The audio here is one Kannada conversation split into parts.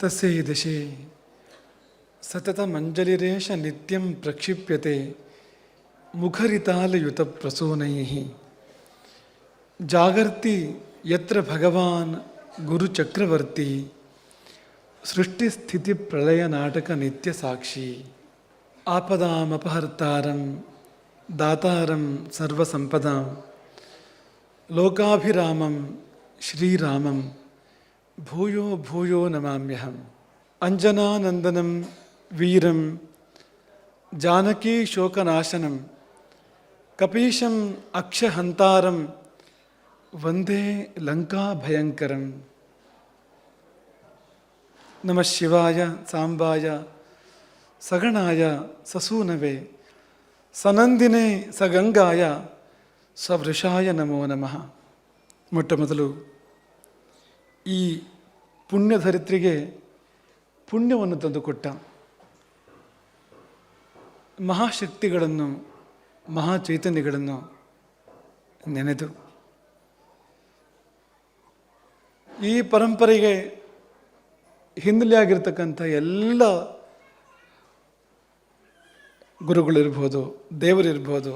తస్యై దిశి సతతమంజలిరేష నిత్యం ప్రక్షిప్యతే ముఖరితాలయుత ప్రసూనై జాగర్తి ఎత్ర భగవాన్ గురుచక్రవర్తి సృష్టిస్థితి ప్రళయ నాటక నిత్య సాక్షి ఆపదామపహర్తారం దాతారం సర్వసంపదాం లోకాభిరామం శ్రీరామం భూయో భూయో నమామ్యహం. అంజనానందనం వీరం. జానకీ శోకనాశనం. కపీశం అక్షహంతారం. వందే లంకా భయంకరం. నమ శివాయ సాంబాయ. సగణాయ ససూనవే. సనందినే సగంగాయ. సవృషాయ నమో నమ. మొట్టమొదలు ಈ ಪುಣ್ಯಧರಿತ್ರಿಗೆ ಪುಣ್ಯವನ್ನು ತಂದುಕೊಟ್ಟ ಮಹಾಶಕ್ತಿಗಳನ್ನು, ಮಹಾಚೈತನ್ಯಗಳನ್ನು ನೆನೆದು. ಈ ಪರಂಪರೆಗೆ ಹಿನ್ನೆಲೆಯಾಗಿರ್ತಕ್ಕಂಥ ಎಲ್ಲ ಗುರುಗಳಿರ್ಬೋದು, ದೇವರಿರ್ಬೋದು,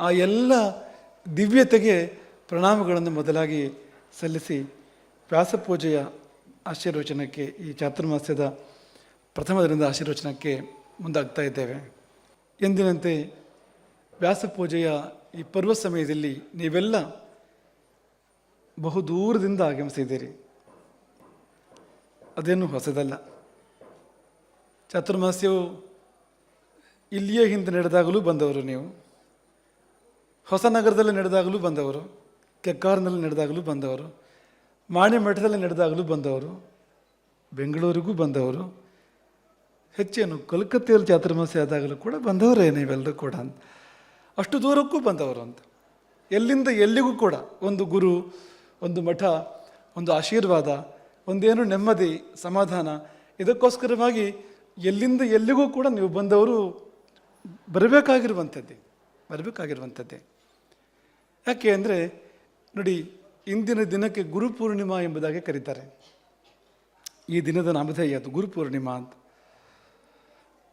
ಆ ಎಲ್ಲ ದಿವ್ಯತೆಗೆ ಪ್ರಣಾಮಗಳನ್ನು ಮೊದಲಾಗಿ ಸಲ್ಲಿಸಿ ವ್ಯಾಸಪೂಜೆಯ ಆಶೀರ್ವಚನಕ್ಕೆ, ಈ ಚಾತುರ್ಮಾಸ್ಯದ ಪ್ರಥಮ ದಿನದ ಆಶೀರ್ವಚನಕ್ಕೆ ಮುಂದಾಗ್ತಾ ಇದ್ದೇವೆ. ಎಂದಿನಂತೆ ವ್ಯಾಸಪೂಜೆಯ ಈ ಪರ್ವ ಸಮಯದಲ್ಲಿ ನೀವೆಲ್ಲ ಬಹುದೂರದಿಂದ ಆಗಮಿಸಿದ್ದೀರಿ. ಅದೇನು ಹೊಸದಲ್ಲ. ಚಾತುರ್ಮಾಸ್ಯವು ಇಲ್ಲಿಯೇ ಹಿಂದೆ ನಡೆದಾಗಲೂ ಬಂದವರು ನೀವು. ಹೊಸನಗರದಲ್ಲಿ ನಡೆದಾಗಲೂ ಬಂದವರು. ಕೆಕ್ಕಾರ್ನಲ್ಲಿ ನಡೆದಾಗಲೂ ಬಂದವರು. ಮಾಣಿ ಮಠದಲ್ಲಿ ನಡೆದಾಗಲೂ ಬಂದವರು, ಬೆಂಗಳೂರಿಗೂ ಬಂದವರು ಹೆಚ್ಚೇನು ಕಲ್ಕತ್ತೆಯಲ್ಲಿ ಚಾತುರ್ಮಾಸ್ಯ ಆದಾಗಲೂ ಕೂಡ ಬಂದವರೇ ನೀವೆಲ್ಲರೂ ಕೂಡ ಅಂತ. ಅಷ್ಟು ದೂರಕ್ಕೂ ಬಂದವರು ಅಂತ. ಎಲ್ಲಿಂದ ಎಲ್ಲಿಗೂ ಕೂಡ ಒಂದು ಗುರು, ಒಂದು ಮಠ, ಒಂದು ಆಶೀರ್ವಾದ, ಒಂದೇನು ನೆಮ್ಮದಿ, ಸಮಾಧಾನ, ಇದಕ್ಕೋಸ್ಕರವಾಗಿ ಎಲ್ಲಿಂದ ಎಲ್ಲಿಗೂ ಕೂಡ ನೀವು ಬಂದವರು ಬರಬೇಕಾಗಿರುವಂಥದ್ದೇ ಬರಬೇಕಾಗಿರುವಂಥದ್ದೇ. ಯಾಕೆ ಅಂದರೆ, ನೋಡಿ ಇಂದಿನ ದಿನಕ್ಕೆ ಗುರುಪೂರ್ಣಿಮಾ ಎಂಬುದಾಗಿ ಕರೀತಾರೆ. ಈ ದಿನದ ನಾಮಧೇಯ ಅದು ಗುರುಪೂರ್ಣಿಮಾ ಅಂತ.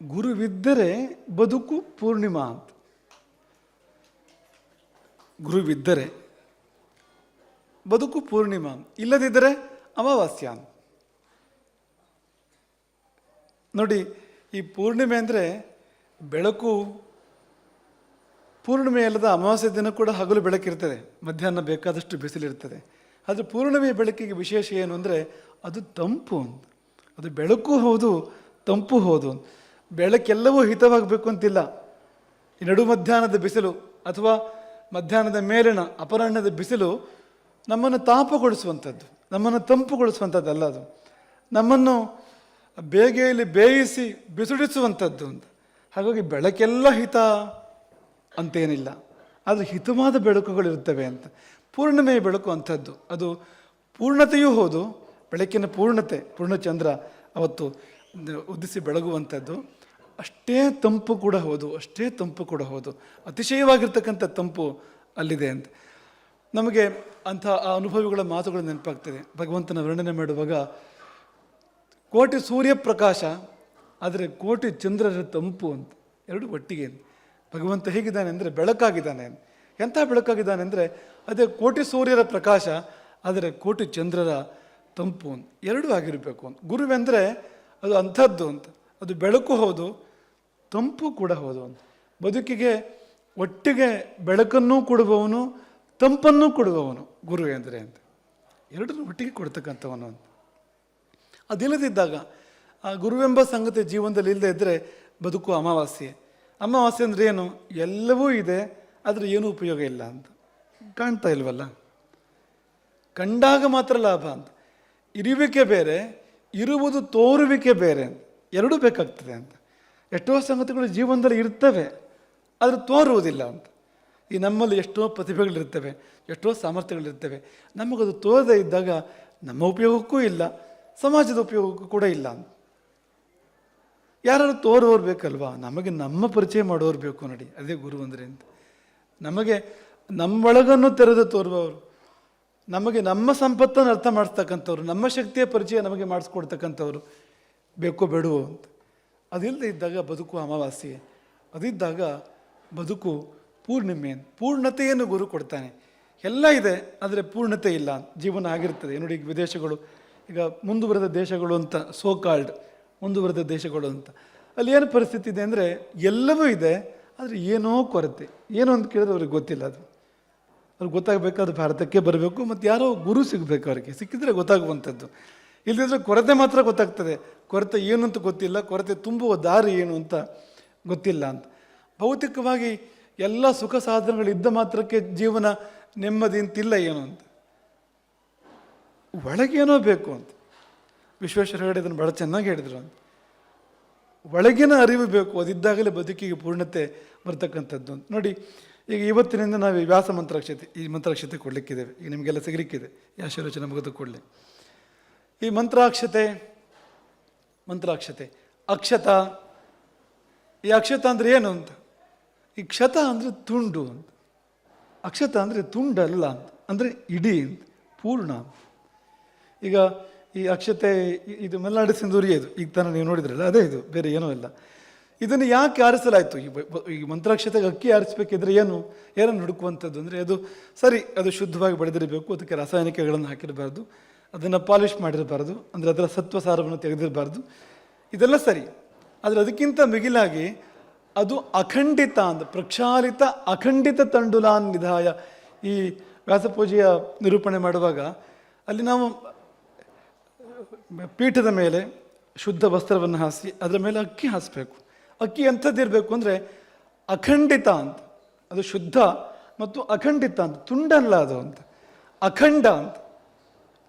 ಗುರುವಿದ್ದರೆ ಬದುಕು ಪೂರ್ಣಿಮಾ ಅಂತ. ಗುರುವಿದ್ದರೆ ಬದುಕು ಪೂರ್ಣಿಮಾ ಇಲ್ಲದಿದ್ದರೆ ಅಮಾವಾಸ್ಯ ಅಂತ. ನೋಡಿ, ಈ ಪೂರ್ಣಿಮೆ ಅಂದರೆ ಬೆಳಕು ಪೂರ್ಣಿಮೆ ಅಲ್ಲದ ಅಮಾವಾಸ್ಯ ದಿನ ಕೂಡ ಹಗಲು ಬೆಳಕಿರ್ತದೆ ಮಧ್ಯಾಹ್ನ ಬೇಕಾದಷ್ಟು ಬಿಸಿಲಿರ್ತದೆ ಆದರೆ ಪೂರ್ಣಿಮೆ ಬೆಳಕಿಗೆ ವಿಶೇಷ ಏನು ಅಂದರೆ ಅದು ತಂಪು ಅಂತ. ಅದು ಬೆಳಕು ಹೌದು, ತಂಪು ಹೌದು ಬೆಳಕೆಲ್ಲವೂ ಹಿತವಾಗಬೇಕು ಅಂತಿಲ್ಲ. ಈ ನಡು ಮಧ್ಯಾಹ್ನದ ಬಿಸಿಲು ಅಥವಾ ಮಧ್ಯಾಹ್ನದ ಮೇಲಿನ ಅಪರಾಹ್ನದ ಬಿಸಿಲು ನಮ್ಮನ್ನು ತಾಪಗೊಳಿಸುವಂಥದ್ದು. ನಮ್ಮನ್ನು ತಂಪುಗೊಳಿಸುವಂಥದ್ದಲ್ಲ ಅದು. ನಮ್ಮನ್ನು ಬೇಗೆಯಲ್ಲಿ ಬೇಯಿಸಿ ಬಿಸಿಡಿಸುವಂಥದ್ದು ಅಂತ. ಹಾಗಾಗಿ ಬೆಳಕೆಲ್ಲ ಹಿತ. ಅಂತೇನಿಲ್ಲ. ಆದರೆ ಹಿತವಾದ ಬೆಳಕುಗಳಿರುತ್ತವೆ ಅಂತ. ಪೂರ್ಣಿಮೆಯ ಬೆಳಕು ಅಂಥದ್ದು. ಅದು ಪೂರ್ಣತೆಯೂ ಹೌದು, ಬೆಳಕಿನ ಪೂರ್ಣತೆ, ಪೂರ್ಣಚಂದ್ರ ಅವತ್ತು ಉದಿಸಿ ಬೆಳಗುವಂಥದ್ದು. ಅಷ್ಟೇ ತಂಪು ಕೂಡ ಹೌದು, ಅಷ್ಟೇ ತಂಪು ಕೂಡ ಹೌದು. ಅತಿಶಯವಾಗಿರ್ತಕ್ಕಂಥ ತಂಪು ಅಲ್ಲಿದೆ ಅಂತ. ನಮಗೆ ಅಂಥ ಆ ಅನುಭವಿಗಳ ಮಾತುಗಳು ನೆನಪಾಗ್ತದೆ. ಭಗವಂತನ ವರ್ಣನೆ ಮಾಡುವಾಗ ಕೋಟಿ ಸೂರ್ಯ ಪ್ರಕಾಶ ಆದರೆ ಕೋಟಿ ಚಂದ್ರರ ತಂಪು ಅಂತ, ಎರಡು ಒಟ್ಟಿಗೆ ಭಗವಂತ ಹೇಗಿದ್ದಾನೆ ಅಂದರೆ ಬೆಳಕಾಗಿದ್ದಾನೆ. ಎಂಥ ಬೆಳಕಾಗಿದ್ದಾನೆ ಅಂದರೆ ಅದೇ ಕೋಟಿ ಸೂರ್ಯರ ಪ್ರಕಾಶ, ಆದರೆ ಕೋಟಿ ಚಂದ್ರರ ತಂಪು ಅಂತ. ಎರಡೂ ಆಗಿರಬೇಕು ಅಂತ. ಗುರುವೆಂದರೆ ಅದು ಅಂಥದ್ದು ಅಂತ. ಅದು ಬೆಳಕು ಹೌದು, ತಂಪು ಕೂಡ ಹೌದು ಅಂತ. ಬದುಕಿಗೆ ಒಟ್ಟಿಗೆ ಬೆಳಕನ್ನೂ ಕೊಡುವವನು, ತಂಪನ್ನು ಕೊಡುವವನು ಗುರು ಎಂದರೆ ಅಂತ. ಎರಡನ್ನೂ ಒಟ್ಟಿಗೆ ಕೊಡ್ತಕ್ಕಂಥವನು ಅಂತ. ಅದಿಲ್ಲದಿದ್ದಾಗ ಆ ಗುರುವೆಂಬ ಸಂಗತಿ ಜೀವನದಲ್ಲಿ ಇಲ್ಲದೆ ಇದ್ದರೆ ಬದುಕು ಅಮಾವಾಸ್ಯೆ. ಅಮಾವಾಸ್ಯೆ ಅಂದರೆ ಏನು? ಎಲ್ಲವೂ ಇದೆ, ಆದರೆ ಏನೂ ಉಪಯೋಗ ಇಲ್ಲ ಅಂತ. ಕಾಣ್ತಾ ಇಲ್ವಲ್ಲ? ಕಂಡಾಗ ಮಾತ್ರ ಲಾಭ ಅಂತ. ಇರುವಿಕೆ ಬೇರೆ, ಇರುವುದು ತೋರುವಿಕೆ ಬೇರೆ ಎರಡೂ ಬೇಕಾಗ್ತದೆ ಅಂತ. ಎಷ್ಟೋ ಸಂಗತಿಗಳು ಜೀವನದಲ್ಲಿ ಇರ್ತವೆ, ಆದರೆ ತೋರುವುದಿಲ್ಲ ಅಂತ. ಈ ನಮ್ಮಲ್ಲಿ ಎಷ್ಟೋ ಪ್ರತಿಭೆಗಳಿರ್ತವೆ, ಎಷ್ಟೋ ಸಾಮರ್ಥ್ಯಗಳಿರ್ತವೆ. ನಮಗದು ತೋರದೇ ಇದ್ದಾಗ ನಮ್ಮ ಉಪಯೋಗಕ್ಕೂ ಇಲ್ಲ, ಸಮಾಜದ ಉಪಯೋಗಕ್ಕೂ ಕೂಡ ಇಲ್ಲ ಅಂತ. ಯಾರು ತೋರೋರು ಬೇಕಲ್ವಾ? ನಮಗೆ ನಮ್ಮ ಪರಿಚಯ ಮಾಡೋರು ಬೇಕು ನೋಡಿ. ಅದೇ ಗುರು ಅಂದರೆ ಅಂತ ನಮಗೆ ನಮ್ಮೊಳಗನ್ನು ತೆರೆದು ತೋರುವವರು, ನಮಗೆ ನಮ್ಮ ಸಂಪತ್ತನ್ನು ಅರ್ಥ ಮಾಡಿಸ್ತಕ್ಕಂಥವ್ರು, ನಮ್ಮ ಶಕ್ತಿಯ ಪರಿಚಯ ನಮಗೆ ಮಾಡಿಸ್ಕೊಡ್ತಕ್ಕಂಥವ್ರು ಬೇಕೋ ಬೇಡವೋ ಅಂತ. ಅದಿಲ್ಲದೆ ಇದ್ದಾಗ ಬದುಕು ಅಮಾವಾಸ್ಯೆ. ಅದಿದ್ದಾಗ ಬದುಕು ಪೂರ್ಣಿಮೆ ಪೂರ್ಣತೆಯನ್ನು ಗುರು ಕೊಡ್ತಾನೆ. ಎಲ್ಲ ಇದೆ, ಆದರೆ ಪೂರ್ಣತೆ ಇಲ್ಲ. ಜೀವನ ಆಗಿರ್ತದೆ. ನೋಡಿ ವಿದೇಶಗಳು, ಈಗ ಮುಂದುವರೆದ ದೇಶಗಳು ಅಂತ ಸೋ ಕಾಲ್ಡ್ ಮುಂದುವರೆದ ದೇಶಗಳು ಅಂತ. ಅಲ್ಲಿ ಏನು ಪರಿಸ್ಥಿತಿ ಇದೆ ಅಂದರೆ ಎಲ್ಲವೂ ಇದೆ, ಆದರೆ ಏನೋ ಕೊರತೆ. ಏನು ಅಂತ ಕೇಳಿದ್ರೆ ಅವ್ರಿಗೆ ಗೊತ್ತಿಲ್ಲ ಅದು. ಅವ್ರಿಗೆ ಗೊತ್ತಾಗಬೇಕಾದ್ರೆ ಭಾರತಕ್ಕೆ ಬರಬೇಕು, ಮತ್ತು ಯಾರೋ ಗುರು ಸಿಗಬೇಕು ಅವರಿಗೆ. ಸಿಕ್ಕಿದ್ರೆ ಗೊತ್ತಾಗುವಂಥದ್ದು. ಇಲ್ಲದಿದ್ರೆ ಕೊರತೆ ಮಾತ್ರ ಗೊತ್ತಾಗ್ತದೆ. ಕೊರತೆ ಏನು ಅಂತ ಗೊತ್ತಿಲ್ಲ, ಕೊರತೆ ತುಂಬುವ ದಾರಿ ಏನು ಅಂತ ಗೊತ್ತಿಲ್ಲ ಅಂತ. ಭೌತಿಕವಾಗಿ ಎಲ್ಲ ಸುಖ ಸಾಧನಗಳಿದ್ದ ಮಾತ್ರಕ್ಕೆ ಜೀವನ ನೆಮ್ಮದಿ ಅಂತಿಲ್ಲ ಏನು ಅಂತ. ಒಳಗೇನೋ ಬೇಕು ಅಂತ. ವಿಶ್ವೇಶ್ವರ ಹೆಗಡೆ ಇದನ್ನು ಬಹಳ ಚೆನ್ನಾಗಿ ಹೇಳಿದರು ಅಂತ. ಒಳಗಿನ ಅರಿವು ಬೇಕು, ಅದಿದ್ದಾಗಲೇ ಬದುಕಿಗೆ ಪೂರ್ಣತೆ ಬರ್ತಕ್ಕಂಥದ್ದು ಅಂತ. ನೋಡಿ, ಈಗ ಇವತ್ತಿನಿಂದ ನಾವು ವ್ಯಾಸ ಮಂತ್ರಾಕ್ಷತೆ, ಈ ಮಂತ್ರಾಕ್ಷತೆ ಕೊಡಲಿಕ್ಕಿದ್ದೇವೆ. ಈಗ ನಿಮಗೆಲ್ಲ ಸಿಗಲಿಕ್ಕಿದೆ. ಯಾಶರೋಚನೆ ಮುಗಿದು ಕೊಡಲಿ. ಈ ಮಂತ್ರಾಕ್ಷತೆ ಮಂತ್ರಾಕ್ಷತೆ, ಅಕ್ಷತ. ಈ ಅಕ್ಷತ ಅಂದರೆ ಏನು ಅಂತ? ಈ ಕ್ಷತ ಅಂದರೆ ತುಂಡು ಅಂತ. ಅಕ್ಷತ ಅಂದರೆ ತುಂಡಲ್ಲ ಅಂತ. ಅಂದರೆ ಇಡೀ ಪೂರ್ಣ ಈಗ ಈ ಅಕ್ಷತೆ ಇದು ಮಲೆನಾಡು ಸಿಂಧೂರಿ ಇದು. ಈಗ ತಾನೇ ನೀವು ನೋಡಿದ್ರಲ್ಲ, ಅದೇ ಇದು. ಬೇರೆ ಏನೂ ಇಲ್ಲ. ಇದನ್ನು ಯಾಕೆ ಆರಿಸಲಾಯಿತು? ಈ ಮಂತ್ರಾಕ್ಷತೆಗೆ ಅಕ್ಕಿ ಆರಿಸಬೇಕಿದ್ರೆ ಏನು? ಏನನ್ನು ಹುಡುಕುವಂಥದ್ದು ಅಂದರೆ ಅದು ಸರಿ, ಅದು ಶುದ್ಧವಾಗಿ ಬೆಳೆದಿರಬೇಕು ಅದಕ್ಕೆ ರಾಸಾಯನಿಕಗಳನ್ನು ಹಾಕಿರಬಾರ್ದು, ಅದನ್ನು ಪಾಲಿಷ್ ಮಾಡಿರಬಾರ್ದು, ಅಂದರೆ ಅದರ ಸತ್ವ ಸಾರವನ್ನು ತೆಗೆದಿರಬಾರ್ದು. ಇದೆಲ್ಲ ಸರಿ. ಆದರೆ ಅದಕ್ಕಿಂತ ಮಿಗಿಲಾಗಿ ಅದು ಅಖಂಡಿತ ಅಂದ ಪ್ರಕ್ಷಾಲಿತ ಅಖಂಡಿತ ತಂಡುಲಾನ್ ನಿಧಾಯ ಈ ವ್ಯಾಸಪೂಜೆಯ ನಿರೂಪಣೆ ಮಾಡುವಾಗ ಅಲ್ಲಿ ನಾವು ಪೀಠದ ಮೇಲೆ ಶುದ್ಧ ವಸ್ತ್ರವನ್ನು ಹಾಸಿ, ಅದರ ಮೇಲೆ ಅಕ್ಕಿ ಹಾಸಬೇಕು. ಅಕ್ಕಿ ಎಂಥದ್ದಿರಬೇಕು ಅಂದರೆ ಅಖಂಡಿತ ಅಂತ. ಅದು ಶುದ್ಧ ಮತ್ತು ಅಖಂಡಿತ ಅಂತ ತುಂಡಲ್ಲ ಅದು ಅಂತ. ಅಖಂಡ ಅಂತ.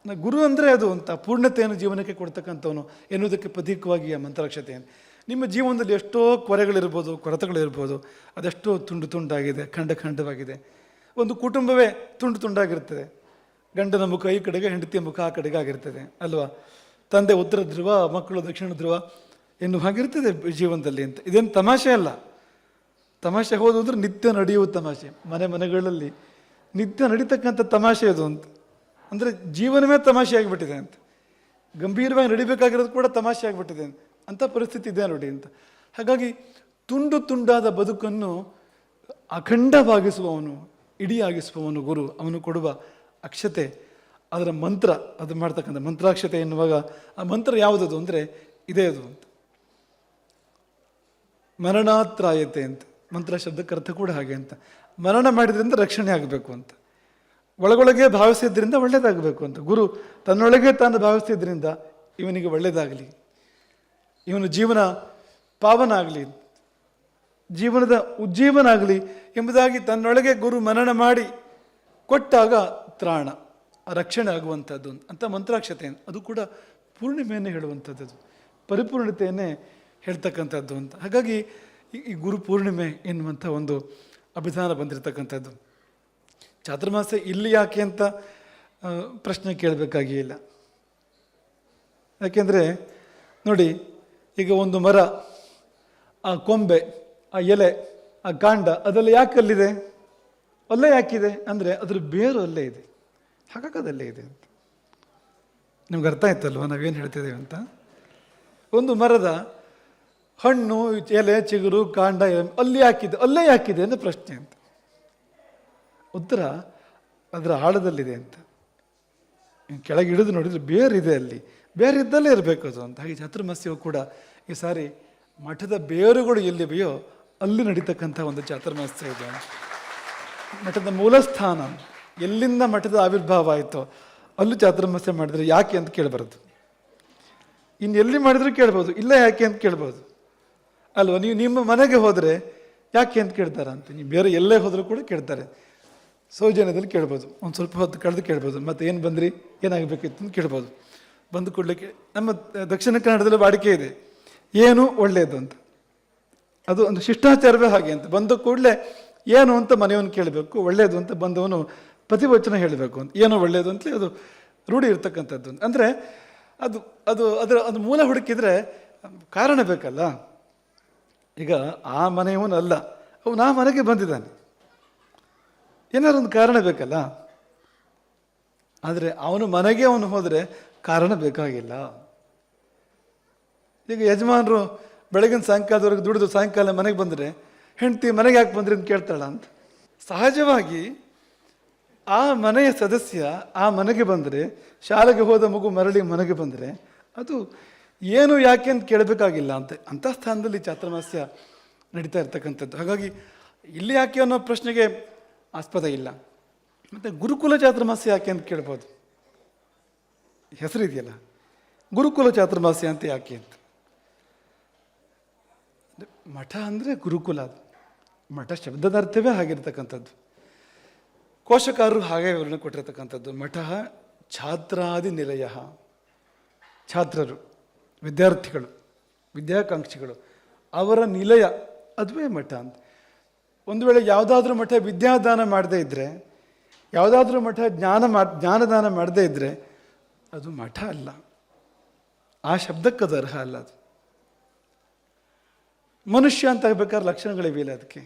ಗುರು ಅಂದರೆ ಅದು ಅಂತ, ಪೂರ್ಣತೆಯನ್ನು ಜೀವನಕ್ಕೆ ಕೊಡ್ತಕ್ಕಂಥವನು ಎನ್ನುವುದಕ್ಕೆ ಪ್ರತೀಕವಾಗಿ ಆ ಮಂತ್ರಾಕ್ಷತೆಯನ್ನು. ನಿಮ್ಮ ಜೀವನದಲ್ಲಿ ಎಷ್ಟೋ ಕೊರೆಗಳಿರ್ಬೋದು, ಕೊರತೆಗಳಿರ್ಬೋದು, ಅದೆಷ್ಟೋ ತುಂಡು ತುಂಡಾಗಿದೆ, ಖಂಡ ಖಂಡವಾಗಿದೆ. ಒಂದು ಕುಟುಂಬವೇ ತುಂಡು ತುಂಡಾಗಿರ್ತದೆ. ಗಂಡನ ಮುಖ ಈ ಕಡೆಗೆ, ಹೆಂಡತಿಯ ಮುಖ ಆ ಕಡೆಗೆ ಆಗಿರ್ತದೆ, ಅಲ್ವಾ? ತಂದೆ ಉತ್ತರ ಧ್ರುವ, ಮಕ್ಕಳು ದಕ್ಷಿಣ ಧ್ರುವ ಎನ್ನುವ ಹಾಗಿರ್ತದೆ ಜೀವನದಲ್ಲಿ ಅಂತ. ಇದೇನು ತಮಾಷೆ ಅಲ್ಲ. ತಮಾಷೆ ಹೋದ್ರೆ ನಿತ್ಯ ನಡೆಯುವ ತಮಾಷೆ. ಮನೆ ಮನೆಗಳಲ್ಲಿ ನಿತ್ಯ ನಡೀತಕ್ಕಂಥ ತಮಾಷೆ ಅದು ಅಂತ. ಅಂದರೆ ಜೀವನವೇ ತಮಾಷೆ ಆಗಿಬಿಟ್ಟಿದೆ ಅಂತ. ಗಂಭೀರವಾಗಿ ನಡಿಬೇಕಾಗಿರೋದು ಕೂಡ ತಮಾಷೆ ಆಗಿಬಿಟ್ಟಿದೆ ಅಂತ. ಪರಿಸ್ಥಿತಿ ಇದೆ ನೋಡಿ ಅಂತ. ಹಾಗಾಗಿ ತುಂಡು ತುಂಡಾದ ಬದುಕನ್ನು ಅಖಂಡವಾಗಿಸುವವನು, ಇಡಿಯಾಗಿಸುವವನು ಗುರು. ಅವನು ಕೊಡುವ ಅಕ್ಷತೆ ಅದರ ಮಂತ್ರ, ಅದು ಮಾಡ್ತಕ್ಕಂಥ ಮಂತ್ರಾಕ್ಷತೆ ಎನ್ನುವಾಗ ಆ ಮಂತ್ರ ಯಾವುದದು ಅಂದರೆ ಇದೇ ಅದು ಅಂತ. ಮರಣಾತ್ರಾಯತೆ ಅಂತ. ಮಂತ್ರ ಶಬ್ದಕ್ಕೆ ಅರ್ಥ ಕೂಡ ಹಾಗೆ ಅಂತ. ಮರಣ ಮಾಡಿದ್ರಿಂದ ರಕ್ಷಣೆ ಆಗಬೇಕು ಅಂತ. ಒಳಗೊಳಗೆ ಭಾವಿಸಿದ್ರಿಂದ ಒಳ್ಳೆಯದಾಗಬೇಕು ಅಂತ. ಗುರು ತನ್ನೊಳಗೆ ತಾನು ಭಾವಿಸಿದ್ರಿಂದ ಇವನಿಗೆ ಒಳ್ಳೆಯದಾಗಲಿ ಇವನ ಜೀವನ ಪಾವನ ಆಗಲಿ ಜೀವನದ ಉಜ್ಜೀವನ ಆಗಲಿ ಎಂಬುದಾಗಿ ತನ್ನೊಳಗೆ ಗುರು ಮನನ ಮಾಡಿ ಕೊಟ್ಟಾಗ ತ್ರಾಣ. ರಕ್ಷಣೆ ಆಗುವಂಥದ್ದು ಅಂತ ಮಂತ್ರಾಕ್ಷತೆ ಅದು ಕೂಡ ಪೂರ್ಣಿಮೆಯನ್ನು ಹೇಳುವಂಥದ್ದು. ಪರಿಪೂರ್ಣತೆಯನ್ನೇ ಹೇಳ್ತಕ್ಕಂಥದ್ದು ಅಂತ. ಹಾಗಾಗಿ ಈ- ಈ ಗುರು ಪೂರ್ಣಿಮೆ ಎನ್ನುವಂಥ ಒಂದು ಅಭಿಧಾನ ಬಂದಿರತಕ್ಕಂಥದ್ದು. ಚಾತುರ್ಮಾಸ ಇಲ್ಲಿ ಯಾಕೆ ಅಂತ ಪ್ರಶ್ನೆ ಕೇಳಬೇಕಾಗಿ ಇಲ್ಲ. ಯಾಕೆಂದರೆ, ನೋಡಿ, ಈಗ ಒಂದು ಮರ, ಆ ಕೊಂಬೆ, ಆ ಎಲೆ, ಆ ಕಾಂಡ, ಅದೆಲ್ಲ ಯಾಕೆ ಅಲ್ಲಿದೆ ಅಲ್ಲೇ ಯಾಕಿದೆ? ಅಂದರೆ ಅದ್ರ ಬೇರು ಅಲ್ಲೇ ಇದೆ. ಹಾಗಾಗಿ ಇದೆ ಅಂತ. ನಿಮ್ಗೆ ಅರ್ಥ ಆಯ್ತಲ್ವ? ನಾವೇನು ಹೇಳ್ತಿದ್ದೇವೆ ಅಂತ? ಒಂದು ಮರದ ಹಣ್ಣು, ಎಲೆ, ಚಿಗುರು, ಕಾಂಡ ಅಲ್ಲಿ ಹಾಕಿದೆ, ಅಲ್ಲೇ ಹಾಕಿದೆ ಅಂದರೆ ಪ್ರಶ್ನೆ ಅಂತ. ಉತ್ತರ ಅದರ ಆಳದಲ್ಲಿದೆ ಅಂತ. ಕೆಳಗೆ ಇಳಿದು ನೋಡಿದ್ರೆ ಬೇರಿದೆ ಅಲ್ಲಿ. ಬೇರೆ ಇದ್ದಲ್ಲೇ ಇರಬೇಕು ಅದು ಅಂತ. ಹಾಗೆ ಚಾತುರ್ಮಾಸ್ಯವು ಕೂಡ ಈ ಸಾರಿ ಮಠದ ಬೇರುಗಳು ಎಲ್ಲಿವೆಯೋ ಅಲ್ಲಿ ನಡೀತಕ್ಕಂಥ ಒಂದು ಚಾತುರ್ಮಾಸ್ಯ ಇದೆ ಮಠದ ಮೂಲಸ್ಥಾನ ಎಲ್ಲಿಂದ ಮಠದ ಆವಿರ್ಭಾವ ಆಯಿತು ಅಲ್ಲೂ ಚಾತುರ್ಮಾಸ್ಯ ಮಾಡಿದ್ರೆ ಯಾಕೆ ಅಂತ ಕೇಳಬಾರದು. ಇನ್ನು ಎಲ್ಲಿ ಮಾಡಿದ್ರು ಕೇಳ್ಬೋದು, ಇಲ್ಲ ಯಾಕೆ ಅಂತ ಕೇಳ್ಬೋದು. ಅಲ್ವಾ? ನೀವು ನಿಮ್ಮ ಮನೆಗೆ ಹೋದರೆ ಯಾಕೆ ಅಂತ ಕೇಳ್ತಾರೆ ಅಂತ. ನೀವು ಬೇರೆ ಎಲ್ಲೇ ಹೋದರೂ ಕೂಡ ಕೇಳ್ತಾರೆ. ಸೌಜನ್ಯದಲ್ಲಿ ಕೇಳ್ಬೋದು, ಒಂದು ಸ್ವಲ್ಪ ಹೊತ್ತು ಕಳೆದು ಕೇಳ್ಬೋದು, ಮತ್ತೆ ಏನು ಬಂದ್ರಿ, ಏನಾಗಬೇಕಿತ್ತು ಅಂತ ಕೇಳ್ಬೋದು. ಬಂದು ಕೊಡ್ಲಿಕ್ಕೆ ನಮ್ಮ ದಕ್ಷಿಣ ಕನ್ನಡದಲ್ಲಿ ವಾಡಿಕೆ ಇದೆ. ಏನು ಒಳ್ಳೆಯದು ಅಂತ. ಅದು ಒಂದು ಶಿಷ್ಟಾಚಾರವೇ ಹಾಗೆ ಅಂತ. ಬಂದ ಕೂಡಲೇ ಏನು ಅಂತ ಮನೆಯವನು ಕೇಳಬೇಕು ಒಳ್ಳೆಯದು ಅಂತ ಬಂದವನು ಪ್ರತಿವಚನ ಹೇಳಬೇಕು ಅಂತ. ಏನು ಒಳ್ಳೆಯದು ಅಂತಲೇ ಅದು ರೂಢಿ ಇರ್ತಕ್ಕಂಥದ್ದು ಅಂದರೆ ಅದು ಅದು ಅದರ ಅದು ಮೂಲ ಹುಡುಕಿದ್ರೆ ಕಾರಣ ಬೇಕಲ್ಲ. ಈಗ ಆ ಮನೆಯವನು ಅಲ್ಲ. ಅವನು ಆ ಮನೆಗೆ ಬಂದಿದ್ದಾನೆ. ಏನಾದ್ರು ಒಂದು ಕಾರಣ ಬೇಕಲ್ಲ. ಆದರೆ ಅವನು ಮನೆಗೆ ಅವನು ಹೋದರೆ ಕಾರಣ ಬೇಕಾಗಿಲ್ಲ. ಈಗ ಯಜಮಾನರು ಬೆಳಗಿನ ಸಾಯಂಕಾಲದವರೆಗೆ ದುಡಿದು ಸಾಯಂಕಾಲ ಮನೆಗೆ ಬಂದರೆ ಹೆಂಡತಿ ಮನೆಗೆ ಯಾಕೆ ಬಂದ್ರಿ ಅಂತ ಕೇಳ್ತಾಳ ಅಂತ ಸಹಜವಾಗಿ ಆ ಮನೆಯ ಸದಸ್ಯ ಆ ಮನೆಗೆ ಬಂದರೆ, ಶಾಲೆಗೆ ಹೋದ ಮಗು ಮರಳಿ ಮನೆಗೆ ಬಂದರೆ, ಅದು ಏನು ಯಾಕೆ ಅಂತ ಕೇಳಬೇಕಾಗಿಲ್ಲ ಅಂತ, ಅಂಥ ಸ್ಥಾನದಲ್ಲಿ ಚಾತುರ್ಮಾಸ್ಯ ನಡೀತಾ ಇರ್ತಕ್ಕಂಥದ್ದು. ಹಾಗಾಗಿ ಇಲ್ಲಿ ಯಾಕೆ ಅನ್ನೋ ಪ್ರಶ್ನೆಗೆ ಆಸ್ಪದ ಇಲ್ಲ. ಮತ್ತು ಗುರುಕುಲ ಚಾತುರ್ಮಾಸ್ಯ ಯಾಕೆ ಅಂತ ಕೇಳ್ಬೋದು? ಹೆಸರಿದೆಯಲ್ಲ. ಗುರುಕುಲ ಚಾತುರ್ಮಾಸ್ಯ ಅಂತ ಯಾಕೆ ಅಂತ. ಮಠ ಅಂದರೆ ಗುರುಕುಲ. ಅದು ಮಠ ಶಬ್ದದ ಅರ್ಥವೇ ಆಗಿರ್ತಕ್ಕಂಥದ್ದು ಕೋಶಕಾರರು ಹಾಗೆ ವಿವರಣೆ ಕೊಟ್ಟಿರತಕ್ಕಂಥದ್ದು. ಮಠ ಛಾತ್ರಾದಿ ನಿಲಯ. ಛಾತ್ರರು, ವಿದ್ಯಾರ್ಥಿಗಳು, ವಿದ್ಯಾಕಾಂಕ್ಷಿಗಳು, ಅವರ ನಿಲಯ ಅದುವೇ ಮಠ ಅಂತ. ಒಂದು ವೇಳೆ ಯಾವುದಾದ್ರೂ ಮಠ ವಿದ್ಯಾದಾನ ಮಾಡದೇ ಇದ್ದರೆ ಯಾವುದಾದ್ರೂ ಮಠ ಜ್ಞಾನ ಮಾ, ಜ್ಞಾನದಾನ ಮಾಡದೇ ಇದ್ದರೆ ಅದು ಮಠ ಅಲ್ಲ. ಆ ಶಬ್ದಕ್ಕೆ ಅದು ಅರ್ಹ ಅಲ್ಲ ಅದು. ಮನುಷ್ಯ ಅಂತ ಲಕ್ಷಣಗಳಿವೆ ಲಕ್ಷಣಗಳಿವೆಯಲ್ಲ ಅದಕ್ಕೆ.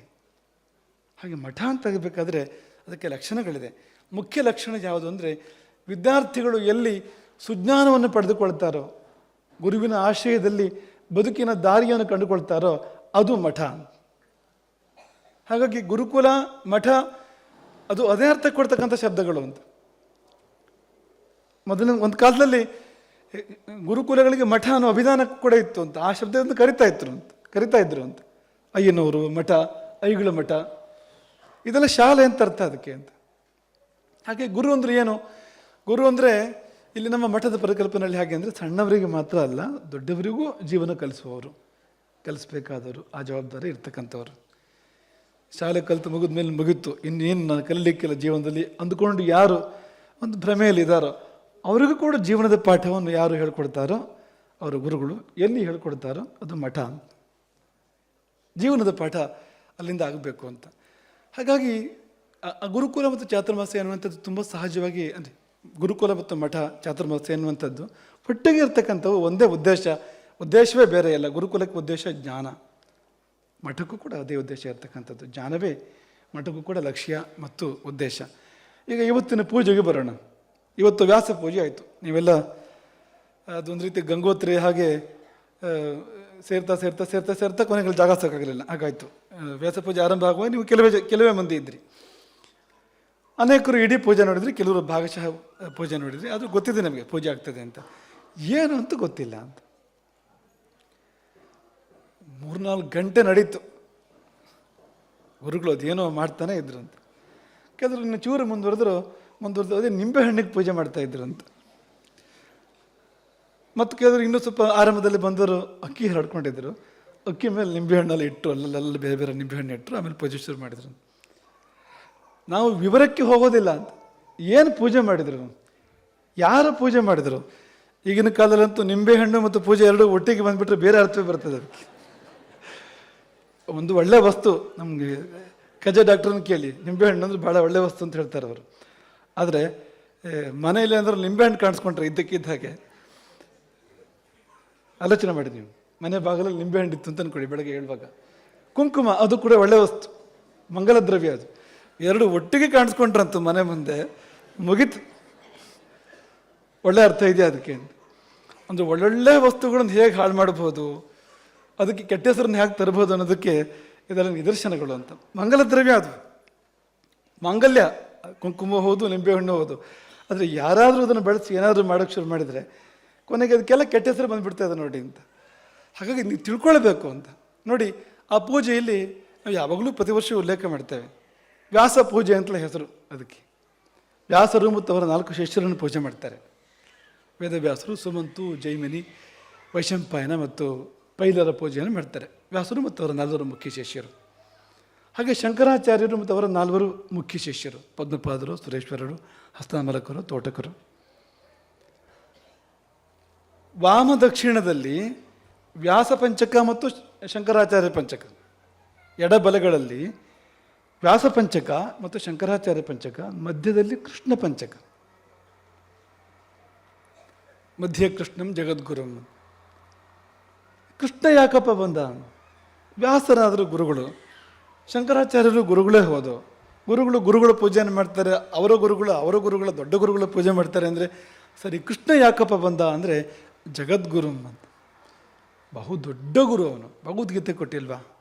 ಹಾಗೆ ಮಠ ಅಂತ ಆಗಬೇಕಾದ್ರೆ ಅದಕ್ಕೆ ಲಕ್ಷಣಗಳಿದೆ. ಮುಖ್ಯ ಲಕ್ಷಣ ಯಾವುದು ಅಂದರೆ ವಿದ್ಯಾರ್ಥಿಗಳು ಎಲ್ಲಿ ಸುಜ್ಞಾನವನ್ನು ಪಡೆದುಕೊಳ್ತಾರೋ, ಗುರುವಿನ ಆಶಯದಲ್ಲಿ ಬದುಕಿನ ದಾರಿಯನ್ನು ಕಂಡುಕೊಳ್ತಾರೋ ಅದು ಮಠ. ಹಾಗಾಗಿ ಗುರುಕುಲ, ಮಠ ಅದು ಅದೇ ಅರ್ಥ ಕೊಡ್ತಕ್ಕಂಥ ಶಬ್ದಗಳು ಅಂತ. ಮೊದಲ ಒಂದು ಕಾಲದಲ್ಲಿ ಗುರುಕುಲಗಳಿಗೆ ಮಠ ಅನ್ನೋ ಅಭಿಧಾನ ಕೂಡ ಇತ್ತು ಅಂತ. ಆ ಶಬ್ದದಿಂದ ಕರಿತಾ ಇದ್ರು ಅಂತ, ಕರಿತಾ ಇದ್ರು ಅಂತ. ಅಯ್ಯನವರು ಮಠ, ಐಗಳ ಮಠ ಇದೆಲ್ಲ ಶಾಲೆ ಅಂತ ಅರ್ಥ ಅದಕ್ಕೆ ಅಂತ. ಹಾಗೆ ಗುರು ಅಂದರೆ ಏನು? ಗುರು ಅಂದರೆ ಇಲ್ಲಿ ನಮ್ಮ ಮಠದ ಪರಿಕಲ್ಪನೆಯಲ್ಲಿ ಹಾಗೆ ಅಂದರೆ ಸಣ್ಣವರಿಗೆ ಮಾತ್ರ ಅಲ್ಲ, ದೊಡ್ಡವರಿಗೂ ಜೀವನ ಕಲಿಸುವವರು, ಕಲಿಸ್ಬೇಕಾದವರು, ಆ ಜವಾಬ್ದಾರಿ ಇರ್ತಕ್ಕಂಥವ್ರು. ಶಾಲೆ ಕಲಿತು ಮುಗಿದ ಮೇಲೆ ಮುಗೀತು, ಇನ್ನೇನು ನಾನು ಕಲಿಲಿಕ್ಕಿಲ್ಲ ಜೀವನದಲ್ಲಿ ಅಂದುಕೊಂಡು ಯಾರು ಒಂದು ಭ್ರಮೆಯಲ್ಲಿ ಇದ್ದಾರೋ ಅವರಿಗೂ ಕೂಡ ಜೀವನದ ಪಾಠವನ್ನು ಯಾರು ಹೇಳ್ಕೊಡ್ತಾರೋ, ಅವರ ಗುರುಗಳು ಎಲ್ಲಿ ಹೇಳ್ಕೊಡ್ತಾರೋ ಅದು ಮಠ ಜೀವನದ ಪಾಠ ಅಲ್ಲಿಂದ ಆಗಬೇಕು ಅಂತ. ಹಾಗಾಗಿ ಗುರುಕುಲ ಮತ್ತು ಚಾತುರ್ಮಾಸ್ಯ ಅನ್ನುವಂಥದ್ದು ತುಂಬ ಸಹಜವಾಗಿ, ಅಂದರೆ ಗುರುಕುಲ ಮತ್ತು ಮಠ ಚಾತುರ್ಮಾಸ್ಯ ಅನ್ನುವಂಥದ್ದು ಒಟ್ಟಿಗೆ ಇರ್ತಕ್ಕಂಥವು ಒಂದೇ ಉದ್ದೇಶ, ಉದ್ದೇಶವೇ ಬೇರೆ ಅಲ್ಲ. ಗುರುಕುಲಕ್ಕೆ ಉದ್ದೇಶ ಜ್ಞಾನ. ಮಠಕ್ಕೂ ಕೂಡ ಅದೇ ಉದ್ದೇಶ ಇರ್ತಕ್ಕಂಥದ್ದು. ಜ್ಞಾನವೇ ಮಠಕ್ಕೂ ಕೂಡ ಲಕ್ಷ್ಯ ಮತ್ತು ಉದ್ದೇಶ. ಈಗ ಇವತ್ತಿನ ಪೂಜೆಗೆ ಬರೋಣ. ಇವತ್ತು ವ್ಯಾಸ ಪೂಜೆ ಆಯಿತು. ನೀವೆಲ್ಲ ಅದೊಂದು ರೀತಿ ಗಂಗೋತ್ರಿ ಹಾಗೆ ಸೇರ್ತಾ ಸೇರ್ತಾ ಸೇರ್ತಾ ಸೇರ್ತಾ ಕೊನೆಗಳು ಜಾಗ ಸಾಕಾಗಲಿಲ್ಲ. ಹಾಗಾಯಿತು. ವ್ಯಾಸ ಪೂಜೆ ಆರಂಭ ಆಗುವಾಗ ನೀವು ಕೆಲವೇ ಕೆಲವೇ ಮಂದಿ ಇದ್ರಿ. ಅನೇಕರು ಇಡೀ ಪೂಜೆ ನೋಡಿದ್ರಿ ಕೆಲವರು ಭಾಗಶಃ ಪೂಜೆ ನೋಡಿದ್ರಿ ಅದು ಗೊತ್ತಿದೆ ನಮಗೆ ಪೂಜೆ ಆಗ್ತದೆ ಅಂತ. ಏನು ಅಂತ ಗೊತ್ತಿಲ್ಲ ಅಂತ. ಮೂರ್ನಾಲ್ಕು ಗಂಟೆ ನಡೀತು. ಗುರುಗಳು ಅದೇನೋ ಮಾಡ್ತಾನೆ ಇದ್ರು ಅಂತ. ಕೆಲವರು ಇನ್ನು ಚೂರು ಮುಂದುವರೆದ್ರು ಮುಂದುವರೆದು ಅದೇ ನಿಂಬೆ ಹಣ್ಣಿಗೆ ಪೂಜೆ ಮಾಡ್ತಾ ಇದ್ರು ಅಂತ. ಮತ್ತು ಕೆಲವರು ಇನ್ನೂ ಸ್ವಲ್ಪ ಆರಂಭದಲ್ಲಿ ಬಂದವರು ಅಕ್ಕಿ ಹರಡ್ಕೊಂಡಿದ್ರು. ಅಕ್ಕಿ ಮೇಲೆ ನಿಂಬೆ ಹಣ್ಣಲ್ಲಿ ಇಟ್ಟರು, ಅಲ್ಲೆಲ್ಲ ಬೇರೆ ಬೇರೆ ನಿಂಬೆಹಣ್ಣು ಇಟ್ಟರು, ಆಮೇಲೆ ಪೂಜೆ ಶುರು ಮಾಡಿದ್ರು. ನಾವು ವಿವರಕ್ಕೆ ಹೋಗೋದಿಲ್ಲ ಅಂತ. ಏನು ಪೂಜೆ ಮಾಡಿದರು? ಯಾರು ಪೂಜೆ ಮಾಡಿದರು? ಈಗಿನ ಕಾಲದಲ್ಲಂತೂ ನಿಂಬೆಹಣ್ಣು ಮತ್ತು ಪೂಜೆ ಎರಡೂ ಒಟ್ಟಿಗೆ ಬಂದುಬಿಟ್ರೆ ಬೇರೆ ಅರ್ಥವೇ ಬರ್ತದೆ ಅದಕ್ಕೆ. ಒಂದು ಒಳ್ಳೆ ವಸ್ತು, ನಮಗೆ ಕಜೆ ಡಾಕ್ಟ್ರನ್ನ ಕೇಳಿ ನಿಂಬೆಹಣ್ಣು ಅಂದ್ರೆ ಭಾಳ ಒಳ್ಳೆ ವಸ್ತು ಅಂತ ಹೇಳ್ತಾರೆ ಅವರು. ಆದರೆ ಮನೆಯಲ್ಲಿ ಅಂದ್ರೆ ನಿಂಬೆಹಣ್ಣು ಕಾಣಿಸ್ಕೊಂಡ್ರೆ ಇದ್ದಕ್ಕಿದ್ದ ಹಾಗೆ. ಆಲೋಚನೆ ಮಾಡಿ ನೀವು. ಮನೆ ಬಾಗಿಲಲ್ಲಿ ನಿಂಬೆಹಣ್ಣು ಇತ್ತು ಅಂತ ಅನ್ಕೊಳ್ಳಿ ಬೆಳಗ್ಗೆ ಹೇಳುವಾಗ. ಕುಂಕುಮ, ಅದು ಕೂಡ ಒಳ್ಳೆ ವಸ್ತು. ಮಂಗಲ ದ್ರವ್ಯ ಅದು. ಎರಡು ಒಟ್ಟಿಗೆ ಕಾಣಿಸ್ಕೊಂಡ್ರಂತು ಮನೆ ಮುಂದೆ. ಮುಗಿತು. ಒಳ್ಳೆ ಅರ್ಥ ಇದೆಯಾ ಅದಕ್ಕೆ ಅಂತ. ಅಂದರೆ ಒಳ್ಳೊಳ್ಳೆ ವಸ್ತುಗಳನ್ನು ಹೇಗೆ ಹಾಳು ಮಾಡ್ಬೋದು ಅದಕ್ಕೆ ಕೆಟ್ಟ ಹೆಸರನ್ನು ಹೇಗೆ ತರ್ಬೋದು ಅನ್ನೋದಕ್ಕೆ ಇದರ ನಿದರ್ಶನಗಳು ಅಂತ. ಮಂಗಲ ದ್ರವ್ಯ ಅದು. ಮಾಂಗಲ್ಯ, ಕುಂಕುಮ ಹೌದು ನಿಂಬೆಹಣ್ಣು ಹೌದು. ಆದರೆ ಯಾರಾದರೂ ಅದನ್ನು ಬೆಳೆಸಿ ಏನಾದರೂ ಮಾಡೋಕ್ಕೆ ಶುರು ಮಾಡಿದರೆ ಕೊನೆಗೆ ಅದಕ್ಕೆಲ್ಲ ಕೆಟ್ಟ ಹೆಸರು ಬಂದುಬಿಡ್ತಾ ಇದೆ ನೋಡಿ ಅಂತ. ಹಾಗಾಗಿ ನೀವು ತಿಳ್ಕೊಳ್ಬೇಕು ಅಂತ. ನೋಡಿ, ಆ ಪೂಜೆಯಲ್ಲಿ ನಾವು ಯಾವಾಗಲೂ ಪ್ರತಿ ವರ್ಷ ಉಲ್ಲೇಖ ಮಾಡ್ತೇವೆ. ವ್ಯಾಸ ಪೂಜೆ ಅಂತಲೇ ಹೆಸರು ಅದಕ್ಕೆ. ವ್ಯಾಸರು ಮತ್ತು ಅವರ ನಾಲ್ಕು ಶಿಷ್ಯರನ್ನು ಪೂಜೆ ಮಾಡ್ತಾರೆ. ವೇದವ್ಯಾಸರು, ಸುಮಂತು, ಜೈಮಿನಿ, ವೈಶಂಪಾಯನ ಮತ್ತು ಪೈಲರ ಪೂಜೆಯನ್ನು ಮಾಡ್ತಾರೆ. ವ್ಯಾಸರು ಮತ್ತು ಅವರ ನಾಲ್ವರು ಮುಖ್ಯ ಶಿಷ್ಯರು. ಹಾಗೆ ಶಂಕರಾಚಾರ್ಯರು ಮತ್ತು ಅವರ ನಾಲ್ವರು ಮುಖ್ಯ ಶಿಷ್ಯರು. ಪದ್ಮಪಾದರು, ಸುರೇಶ್ವರರು ಹಸ್ತಮಲಕರು ತೋಟಕರು. ವಾಮ ದಕ್ಷಿಣದಲ್ಲಿ ವ್ಯಾಸ ಪಂಚಕ ಮತ್ತು ಶಂಕರಾಚಾರ್ಯ ಪಂಚಕ. ಎಡಬಲಗಳಲ್ಲಿ ವ್ಯಾಸ ಪಂಚಕ ಮತ್ತು ಶಂಕರಾಚಾರ್ಯ ಪಂಚಕ, ಮಧ್ಯದಲ್ಲಿ ಕೃಷ್ಣ ಪಂಚಕ. ಮಧ್ಯ ಕೃಷ್ಣಂ ಜಗದ್ಗುರುಂ. ಕೃಷ್ಣ ಯಾಕಪ್ಪ ಬಂದ? ವ್ಯಾಸರಾದರು ಗುರುಗಳು. ಶಂಕರಾಚಾರ್ಯರು ಗುರುಗಳೇ ಹೋದು. ಗುರುಗಳು ಗುರುಗಳ ಪೂಜೆಯನ್ನು ಮಾಡ್ತಾರೆ, ಅವರ ಗುರುಗಳು, ಅವರ ಗುರುಗಳ, ದೊಡ್ಡ ಗುರುಗಳ ಪೂಜೆ ಮಾಡ್ತಾರೆ ಅಂದರೆ, ಸರಿ, ಕೃಷ್ಣ ಯಾಕಪ್ಪ ಬಂದ ಅಂದರೆ ಜಗದ್ಗುರುಂ ಬಹು ದೊಡ್ಡ ಗುರು ಅವನು. ಭಗವದ್ಗೀತೆ ಕೊಟ್ಟಿಲ್ವಾ?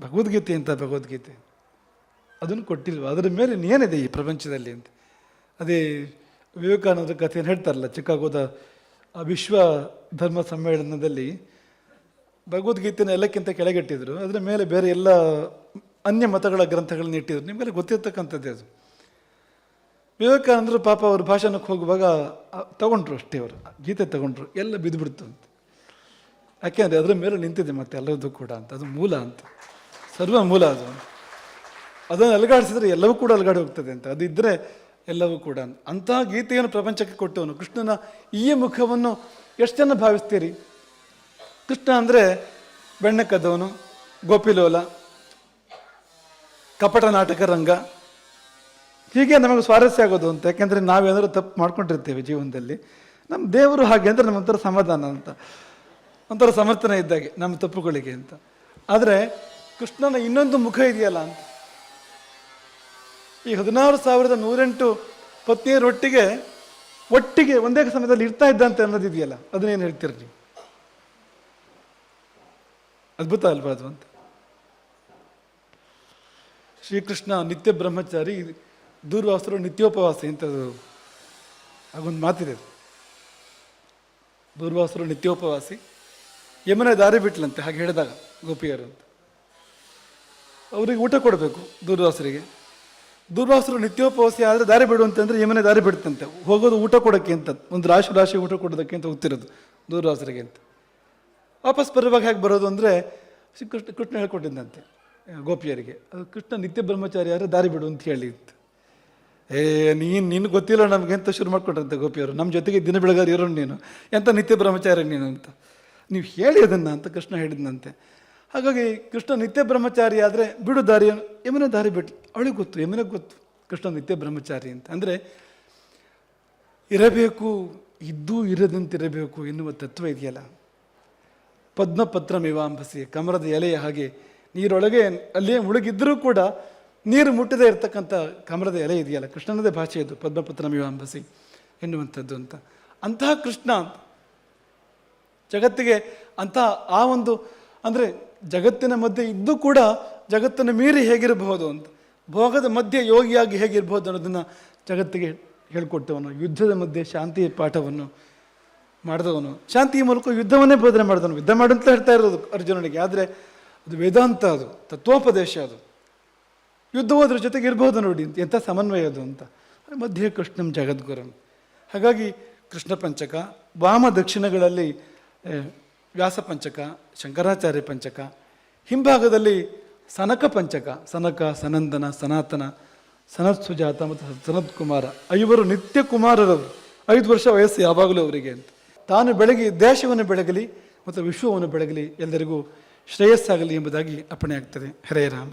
ಭಗವದ್ಗೀತೆ ಅಂತ ಭಗವದ್ಗೀತೆ. ಅದನ್ನು ಕೊಟ್ಟಿಲ್ವ? ಅದರ ಮೇಲೆ ಏನಿದೆ ಈ ಪ್ರಪಂಚದಲ್ಲಿ ಅಂತ? ಅದೇ ವಿವೇಕಾನಂದರ ಕಥೆಯನ್ನು ಹೇಳ್ತಾರಲ್ಲ, ಚಿಕಾಗೋದ ಆ ವಿಶ್ವ ಧರ್ಮ ಸಮ್ಮೇಳನದಲ್ಲಿ ಭಗವದ್ಗೀತೆನ ಎಲ್ಲಕ್ಕಿಂತ ಕೆಳಗಿಟ್ಟಿದ್ರು. ಅದರ ಮೇಲೆ ಬೇರೆ ಎಲ್ಲ ಅನ್ಯ ಮತಗಳ ಗ್ರಂಥಗಳನ್ನ ಇಟ್ಟಿದ್ರು. ನಿಮಗೆಲ್ಲ ಗೊತ್ತಿರ್ತಕ್ಕಂಥದ್ದೇ ಅದು. ವಿವೇಕಾನಂದರು ಪಾಪ ಅವರು ಭಾಷಣಕ್ಕೆ ಹೋಗುವಾಗ ತಗೊಂಡ್ರು ಅಷ್ಟೇ ಅವರು. ಗೀತೆ ತಗೊಂಡ್ರು. ಎಲ್ಲ ಬಿದ್ದುಬಿಡ್ತು ಅಂತ. ಯಾಕೆಂದರೆ ಅದರ ಮೇಲೆ ನಿಂತಿದೆ ಮತ್ತೆ ಎಲ್ಲದೂ ಕೂಡ ಅಂತ. ಅದು ಮೂಲ ಅಂತ. ಸರ್ವ ಮೂಲ ಅದು. ಅದನ್ನು ಅಲುಗಾಡಿಸಿದ್ರೆ ಎಲ್ಲವೂ ಕೂಡ ಅಲುಗಾಡಿ ಹೋಗ್ತದೆ ಅಂತ. ಅದು ಇದ್ದರೆ ಎಲ್ಲವೂ ಕೂಡ. ಅಂತ ಅಂತಹ ಗೀತೆಯನ್ನು ಪ್ರಪಂಚಕ್ಕೆ ಕೊಟ್ಟವನು. ಕೃಷ್ಣನ ಈ ಮುಖವನ್ನು ಎಷ್ಟು ಜನ ಭಾವಿಸ್ತೀರಿ? ಕೃಷ್ಣ ಅಂದರೆ ಬೆಣ್ಣೆ ಕದ್ದವನು, ಗೋಪಿಲೋಲ, ಕಪಟ ನಾಟಕ ರಂಗ. ಹೀಗೆ ನಮಗೆ ಸ್ವಾರಸ್ಯ ಆಗೋದು ಅಂತ. ಯಾಕೆಂದರೆ ನಾವೇನಾದ್ರು ತಪ್ಪು ಮಾಡ್ಕೊಂಡಿರ್ತೇವೆ ಜೀವನದಲ್ಲಿ. ನಮ್ಮ ದೇವರು ಹಾಗೆ ಅಂದರೆ ನಮ್ಮ ಒಂಥರ ಸಮಾಧಾನ ಅಂತ. ಒಂಥರ ಸಮರ್ಥನೆ ಇದ್ದಾಗೆ ನಮ್ಮ ತಪ್ಪುಗಳಿಗೆ ಅಂತ. ಆದರೆ ಕೃಷ್ಣನ ಇನ್ನೊಂದು ಮುಖ ಇದೆಯಲ್ಲ ಅಂತ. ಈ ಹದಿನಾರು ಸಾವಿರದ ನೂರೆಂಟು ಪತ್ನಿಯರೊಟ್ಟಿಗೆ ಒಟ್ಟಿಗೆ ಒಂದೇ ಸಮಯದಲ್ಲಿ ಇರ್ತಾ ಇದ್ದಂತೆ ಅನ್ನೋದಿದೆಯಲ್ಲ ಅದನ್ನೇನು ಹೇಳ್ತೀರಿ ನೀವು? ಅದ್ಭುತ ಅಲ್ವಾ ಅದು ಅಂತ. ಶ್ರೀಕೃಷ್ಣ ನಿತ್ಯ ಬ್ರಹ್ಮಚಾರಿ ದೂರ್ವಾಸರು ನಿತ್ಯೋಪವಾಸಿ ಅಂತ ಹಾಗೊಂದು ಮಾತಿದೆ ದೂರ್ವಾಸರು ನಿತ್ಯೋಪವಾಸಿ ಯಮುನೆ ದಾರಿ ಬಿಟ್ಲಂತೆ, ಹಾಗೆ ಹೇಳಿದಾಗ ಗೋಪಿಯರು ಅಂತ. ಅವರಿಗೆ ಊಟ ಕೊಡಬೇಕು ದುರ್ವಾಸರಿಗೆ. ದೂರ್ವಾಸರು ನಿತ್ಯೋಪವಾಸಿ ಆದರೆ ದಾರಿ ಬಿಡು ಅಂತಂದ್ರೆ ಯಮನೆ ದಾರಿ ಬಿಡುತ್ತಂತೆ ಹೋಗೋದು ಊಟ ಕೊಡೋಕ್ಕೆ ಅಂತ, ಒಂದು ರಾಶಿ ರಾಶಿ ಊಟ ಕೊಡೋದಕ್ಕೆ ಅಂತ ಗೊತ್ತಿರೋದು ದುರ್ವಾಸರಿಗೆ ಅಂತ. ವಾಪಸ್ ಬರುವಾಗ ಹೇಗೆ ಬರೋದು ಅಂದರೆ ಕೃಷ್ಣ ಕೃಷ್ಣ ಹೇಳ್ಕೊಟ್ಟಿದ್ದಂತೆ ಗೋಪಿಯರಿಗೆ, ಅದು ಕೃಷ್ಣ ನಿತ್ಯ ಬ್ರಹ್ಮಚಾರಿ ಆದರೆ ದಾರಿ ಬಿಡು ಅಂತ ಹೇಳಿ ಏ, ನೀನು ನಿನ್ನ ಗೊತ್ತಿಲ್ಲ ನಮಗೆ ಅಂತ ಶುರು ಮಾಡ್ಕೊಂಡ್ರಂತೆ ಗೋಪಿಯವರು ನಮ್ಮ ಜೊತೆಗೆ ದಿನ ಬೆಳಗಾರಿ ಇರೋನು ನೀನು ಎಂಥ ನಿತ್ಯ ಬ್ರಹ್ಮಚಾರಿ ನೀನು ಅಂತ. ನೀವು ಹೇಳಿ ಅದನ್ನು ಅಂತ ಕೃಷ್ಣ ಹೇಳಿದ್ನಂತೆ. ಹಾಗಾಗಿ ಕೃಷ್ಣ ನಿತ್ಯ ಬ್ರಹ್ಮಚಾರಿ ಆದರೆ ಬಿಡು ದಾರಿ ಯಮುನೆ ದಾರಿ ಬಿಟ್ಟು ಅವಳಿಗೆ ಗೊತ್ತು ಯಮನ ಗೊತ್ತು. ಕೃಷ್ಣ ನಿತ್ಯ ಬ್ರಹ್ಮಚಾರಿ ಅಂತ. ಅಂದರೆ ಇರಬೇಕು, ಇದ್ದೂ ಇರದಂತಿರಬೇಕು ಎನ್ನುವ ತತ್ವ ಇದೆಯಲ್ಲ. ಪದ್ಮಪತ್ರ ಮೇವಾಂಬಸಿ ಕಮರದ ಎಲೆಯ ಹಾಗೆ ನೀರೊಳಗೆ ಅಲ್ಲೇ ಮುಳುಗಿದ್ರೂ ಕೂಡ ನೀರು ಮುಟ್ಟದೇ ಇರತಕ್ಕಂಥ ಕಮರದ ಎಲೆ ಇದೆಯಲ್ಲ. ಕೃಷ್ಣನದೇ ಭಾಷೆ ಇದು ಪದ್ಮಪತ್ರ ಮೇವಾಂಬಸಿ ಎನ್ನುವಂಥದ್ದು ಅಂತ. ಅಂತಹ ಕೃಷ್ಣ ಜಗತ್ತಿಗೆ ಅಂತ ಆ ಒಂದು, ಅಂದರೆ ಜಗತ್ತಿನ ಮಧ್ಯೆ ಇದ್ದು ಕೂಡ ಜಗತ್ತನ್ನು ಮೀರಿ ಹೇಗಿರಬಹುದು ಅಂತ, ಭೋಗದ ಮಧ್ಯೆ ಯೋಗಿಯಾಗಿ ಹೇಗಿರ್ಬೋದು ಅನ್ನೋದನ್ನು ಜಗತ್ತಿಗೆ ಹೇಳ್ಕೊಟ್ಟವನು, ಯುದ್ಧದ ಮಧ್ಯೆ ಶಾಂತಿಯ ಪಾಠವನ್ನು ಮಾಡಿದವನು. ಶಾಂತಿಯ ಮೂಲಕ ಯುದ್ಧವನ್ನೇ ಬೋಧನೆ ಮಾಡಿದವನು. ಯುದ್ಧ ಮಾಡಂತ ಹೇಳ್ತಾ ಇರೋದು ಅರ್ಜುನನಿಗೆ, ಆದರೆ ಅದು ವೇದಾಂತ ಅದು, ತತ್ವೋಪದೇಶ ಅದು. ಯುದ್ಧವು ಅದ್ರ ಜೊತೆಗೆ ಇರ್ಬೋದು ನೋಡಿ ಅಂತ ಎಂಥ ಸಮನ್ವಯ ಅದು ಅಂತ. ಮಧ್ಯೆ ಕೃಷ್ಣಂ ಜಗದ್ಗುರಂ. ಹಾಗಾಗಿ ಕೃಷ್ಣ ಪಂಚಕ, ವಾಮ ದಕ್ಷಿಣಗಳಲ್ಲಿ ವ್ಯಾಸ ಪಂಚಕ, ಶಂಕರಾಚಾರ್ಯ ಪಂಚಕ, ಹಿಂಭಾಗದಲ್ಲಿ ಸನಕ ಪಂಚಕ, ಸನಕ, ಸನಂದನ, ಸನಾತನ, ಸನತ್ ಸುಜಾತ ಮತ್ತು ಸನತ್ ಕುಮಾರ. ಐವರು ನಿತ್ಯ ಕುಮಾರರವರು. ಐದು ವರ್ಷ ವಯಸ್ಸು ಯಾವಾಗಲೂ ಅವರಿಗೆ ಅಂತ. ತಾನು ಬೆಳಗಿ, ದೇಶವನ್ನು ಬೆಳಗಲಿ ಮತ್ತು ವಿಶ್ವವನ್ನು ಬೆಳಗಲಿ ಎಲ್ಲರಿಗೂ ಶ್ರೇಯಸ್ಸಾಗಲಿ ಎಂಬುದಾಗಿ ಅಪ್ಪಣೆ ಆಗ್ತದೆ ಹರೇ ರಾಮ.